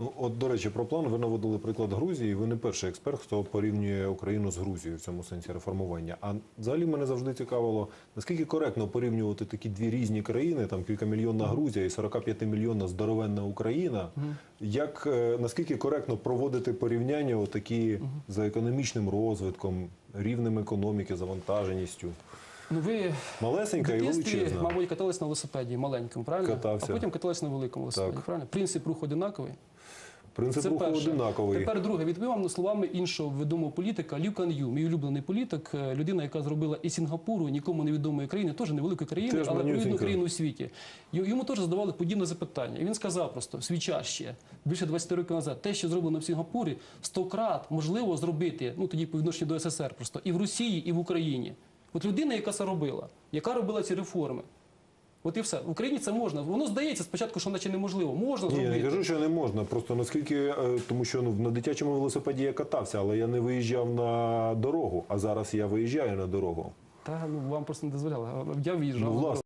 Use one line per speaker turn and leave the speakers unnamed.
Ну, от, до речі, про план ви наводили приклад Грузії. Ви не перший експерт, хто порівнює Україну з Грузією в цьому сенсі реформування. А взагалі мене завжди цікавило, наскільки коректно порівнювати такі дві різні країни, там кількамільйонна Грузія і 45 мільйонна здоровенна Україна. Як е, наскільки коректно проводити порівняння отакі за економічним розвитком, рівнем економіки, завантаженістю?
Ну ви
Малесенька і величезна.
мабуть, катались на велосипеді маленькому, правильно?
Катався.
А потім катались на великому велосипеді,
Так.
правильно? Принцип руху одинаковий.
Принцип руху
перше.
одинаковий.
Тепер друге, відповім вам словами іншого відомого політика Лю Кан Ю, мій улюблений політик, е, людина, яка зробила із Сінгапуру нікому невідомої країни, теж невеликої країни, але провідну країну у світі. Йому теж задавали подібне запитання. І він сказав просто свій час ще більше 20 років назад, те, що зроблено в Сінгапурі, 100 крат можливо зробити, ну тоді по відношенню до СССР, просто і в Росії, і в Україні. От людина, яка це робила, яка робила ці реформи. От і все. В Україні це можна. Воно здається спочатку, що наче неможливо. Можна
Ні, я не кажу, що не можна. Просто наскільки, е, тому що ну, на дитячому велосипеді я катався, але я не виїжджав на дорогу. А зараз я виїжджаю на дорогу.
Та ну вам просто не дозволяли. Я виїжджав.
Ну, власне.